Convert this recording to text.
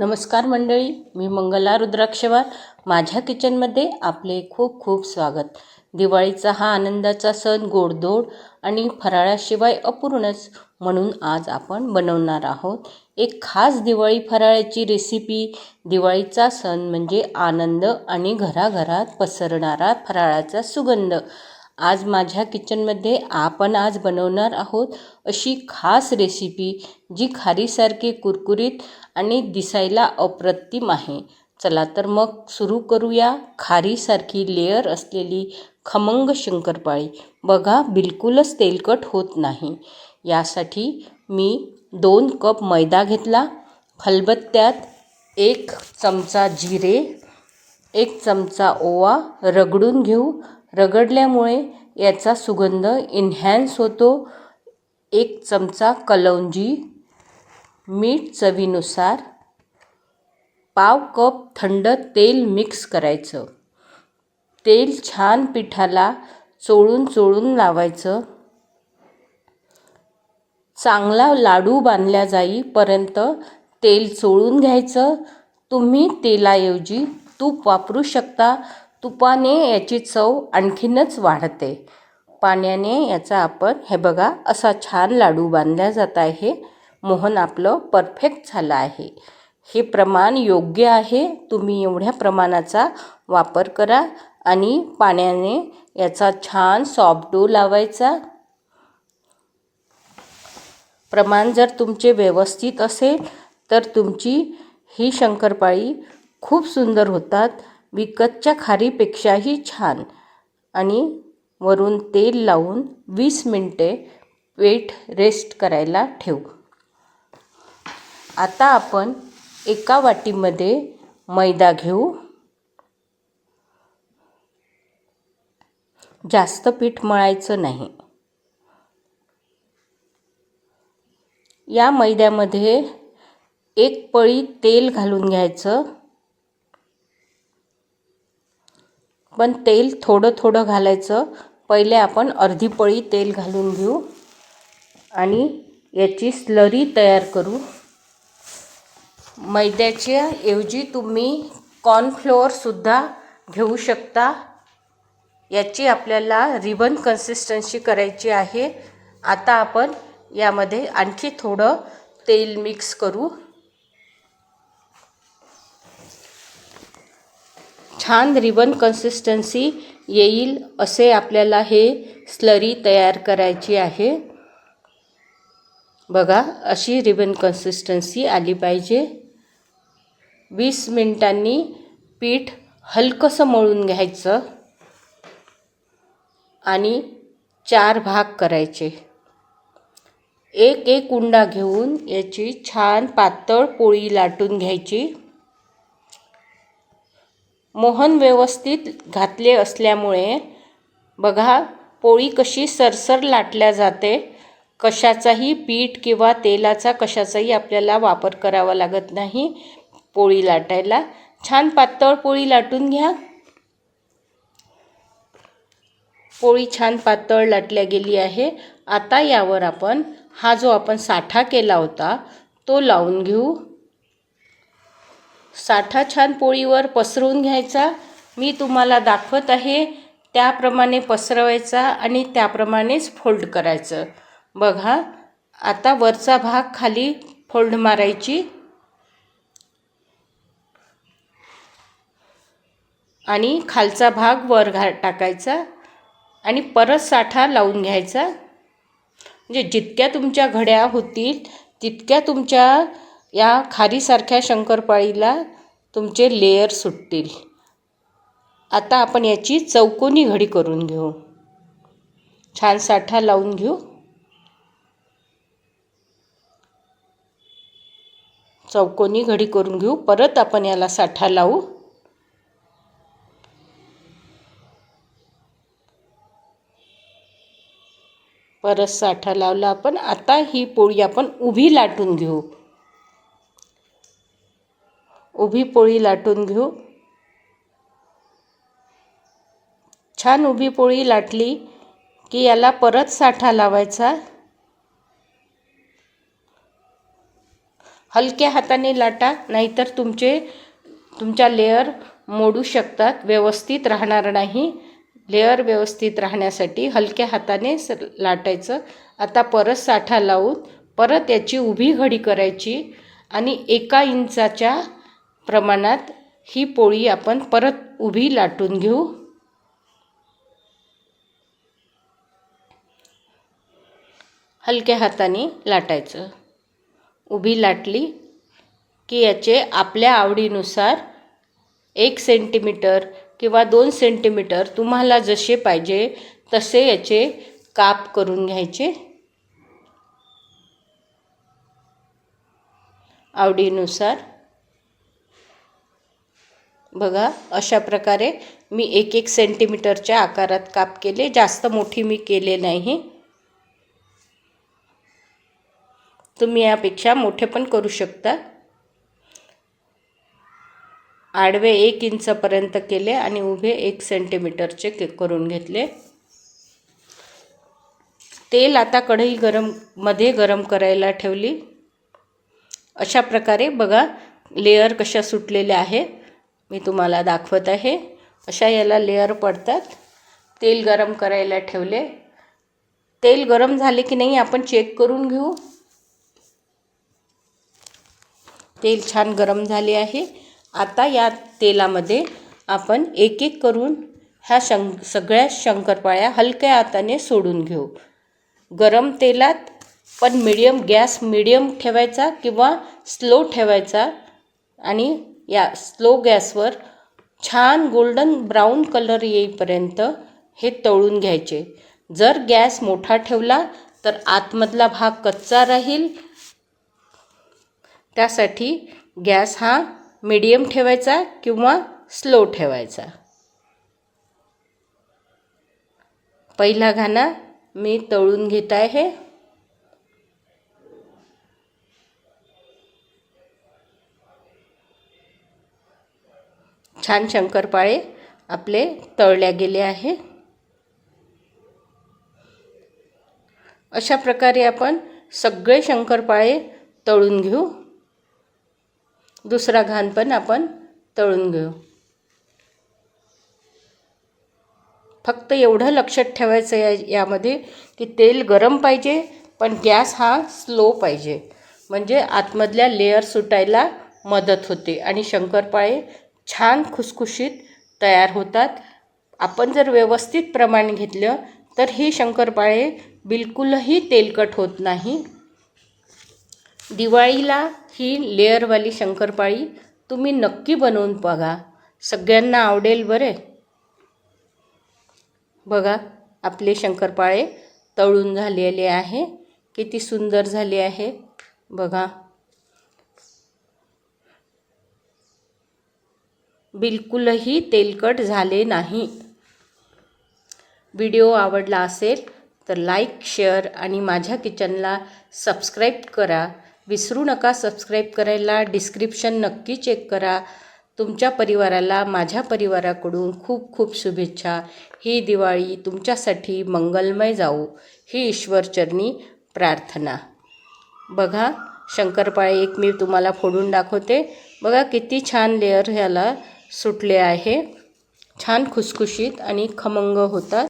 नमस्कार मंडळी मी मंगला रुद्राक्षवार. माझ्या किचनमध्ये आपले खूप खूप स्वागत. दिवाळीचा हा आनंदाचा सण गोडधोड आणि फराळाशिवाय अपूर्णच म्हणून आज आपण बनवणार आहोत एक खास दिवाळी फराळाची रेसिपी दिवाळीचा सण म्हणजे आनंद आणि घराघरात पसरणारा फराळाचा सुगंध. आज माझ्या किचनमध्ये आपण आज बनवणार आहोत अशी खास रेसिपी जी खारीसारखी कुरकुरीत आणि दिसायला अप्रतिम आहे. चला तर मग सुरू करूया खारीसारखी लेअर असलेली खमंग शंकरपाळी. बघा बिलकुलच तेलकट होत नाही. यासाठी मी दोन कप मैदा घेतला. खलबत्त्यात एक चमचा जिरे एक चमचा ओवा रगडून घेऊ. रगडल्यामुळे याचा सुगंध इन्हॅन्स होतो. एक चमचा कलौंजी मीठ चवीनुसार पाव कप थंड तेल मिक्स करायचं. तेल छान पिठाला चोळून चोळून लावायचं. चांगला लाडू बांधल्या जाईपर्यंत तेल चोळून घ्यायचं. तुम्ही तेलाऐवजी तूप वापरू शकता. तुपाने याची चव आणखीनच वाढते. पाण्याने याचा आपण हे बघा असा छान लाडू बांधला जात आहे. मोहन आपलं परफेक्ट झालं आहे. हे प्रमाण योग्य आहे. तुम्ही एवढ्या प्रमाणाचा वापर करा आणि पाण्याने याचा छान सॉफ्ट डो लावायचा. प्रमाण जर तुमचे व्यवस्थित असेल तर तुमची ही शंकरपाळी खूप सुंदर होतात. विकतच्या खारीपेक्षाही छान. आणि वरून तेल लावून वीस मिनटे वेट रेस्ट करायला ठेवू. आता आपण एका वाटीमध्ये मैदा घेऊ. जास्त पीठ मळायचं नाही. या मैद्यामध्ये एक पळी तेल घालून घ्यायचं. पण तेल थोडं थोडं घालायचं. पहिले आपण अर्धी पळी तेल घालून घेऊ. आणि याची स्लरी तयार करू. मैद्याच्या ऐवजी तुम्ही कॉर्नफ्लोअरसुद्धा घेऊ शकता. याची आपल्याला रिबन कन्सिस्टन्सी करायची आहे. आता आपण यामध्ये आणखी थोडं तेल मिक्स करू. छान रिबन कन्सिस्टन्सी येईल असे आपल्याला हे स्लरी तयार करायची आहे. बघा अशी रिबन कन्सिस्टन्सी आली पाहिजे. वीस मिनटांनी पीठ हलकंसं मळून घ्यायचं आणि चार भाग करायचे. एक एक उंडा घेऊन याची छान पातळ पोळी लाटून घ्यायची. मोहन व्यवस्थित घातले असल्यामुळे बघा पोळी कशी सरसर लाटल्या जाते. कशाचाही पीठ किंवा तेलाचा कशाचाही आपल्याला वापर करावा लागत नाही पोळी लाटायला. छान पातळ पोळी लाटून घ्या. पोळी छान पातळ लाटल्या गेली आहे. आता यावर आपण हा जो आपण साठा केला होता तो लावून घेऊ. साठा छान पोळीवर पसरवून घ्यायचा. मी तुम्हाला दाखवत आहे त्याप्रमाणे पसरवायचा आणि त्याप्रमाणेच फोल्ड करायचं. बघा आता वरचा भाग खाली फोल्ड मारायची. आणि खालचा भाग वर घा टाकायचा. आणि परत साठा लावून घ्यायचा. म्हणजे जितक्या तुमच्या घड्या होतील तितक्या तुमच्या या खारीसारख्या शंकरपाळीला तुमचे लेयर सुटतील. आता आपण याची चौकोनी घडी करून घेऊ. छान साठा लावून घेऊ. चौकोनी घडी करून घेऊ. परत आपण याला साठा लावू. परत साठा लावला आपण. आता ही पोळी आपण उभी लाटून घेऊ. उभी पोळी लाटून घेऊ. छान उभी पोळी लाटली की याला परत साठा लावायचा. हलक्या हाताने लाटा नाहीतर तुमचे तुमच्या लेअर मोडू शकतात व्यवस्थित राहणार नाही. लेअर व्यवस्थित राहण्यासाठी हलक्या हाताने स लाटायचं. आता परत साठा लावून परत याची उभी घडी करायची आणि एका इंचाच्या प्रमाणात ही पोळी आपण परत उभी लाटून घेऊ. हलक्या हाताने लाटायचं. उभी लाटली की याचे आपल्या आवडीनुसार एक सेंटीमीटर किंवा दोन सेंटीमीटर तुम्हाला जसे पाहिजे तसे याचे काप करून घ्यायचे. आवडीनुसार बघा अशा प्रकारे मी एक एक सेंटीमीटरच्या आकारात काप केले. जास्त मोठी मी केले नाही. तुम्ही यापेक्षा मोठे पण करू शकता. आडवे एक इंचपर्यंत केले आणि उभे एक सेंटीमीटरचे के करून घेतले. तेल आता कढई गरममध्ये गरम करायला ठेवली. अशा प्रकारे बघा लेअर कशा सुटलेल्या आहे मी तुम्हाला दाखवत आहे. अशा याला लेअर पडतात. तेल गरम करायला ठेवले. तेल गरम झाले की नाही आपण चेक करून घेऊ. तेल छान गरम झाले आहे. आता या तेलामध्ये आपण एक एक करून ह्या शं सगळ्या शंकरपाळ्या हलक्या हाताने सोडून घेऊ. गरम तेलात पण मिडियम गॅस मिडियम ठेवायचा किंवा स्लो ठेवायचा आणि या स्लो गॅसवर छान गोल्डन ब्राऊन कलर येईपर्यंत हे तळून घ्यायचे. जर गॅस मोठा ठेवला तर आतमधला भाग कच्चा राहील. त्यासाठी गॅस हा मिडियम ठेवायचा किंवा स्लो ठेवायचा. पहिला घाना मी तळून घेत आहे. छान शंकरपाळे आपले तळल्या गेले आहे. अशा प्रकारे आपण सगळे शंकरपाळे तळून घेऊ. दुसरा घाण पण आपण तळून घेऊ. फक्त एवढं लक्षात ठेवायचं या यामध्ये की तेल गरम पाहिजे पण गॅस हा स्लो पाहिजे. म्हणजे आतमधल्या लेअर सुटायला मदत होते आणि शंकरपाळे छान खुसखुशीत तयार होतात. आपण जर व्यवस्थित प्रमाण घेतलं तर हे शंकरपाळे बिलकुलही तेलकट होत नाही. दिवाळीला ही लेअरवाली शंकरपाळी तुम्ही नक्की बनवून बघा. सगळ्यांना आवडेल बरे. बघा आपले शंकरपाळे तळून झालेले आहे. किती सुंदर झाले आहे. बघा. बिलकुलही तेलकट झाले नाही. व्हिडिओ आवडला असेल तर लाईक शेअर आणि माझ्या किचनला सबस्क्राईब करा. विसरू नका सबस्क्राईब करायला. डिस्क्रिप्शन नक्की चेक करा. तुमच्या परिवाराला माझ्या परिवाराकडून खूप खूप शुभेच्छा. ही दिवाळी तुमच्यासाठी मंगलमय जाऊ ही ईश्वरचरणी प्रार्थना. बघा शंकरपाळे एक मी तुम्हाला फोडून दाखवते. बघा किती छान लेअर ह्याला सुटले आहे. छान खुसखुशीत आणि खमंग होतात.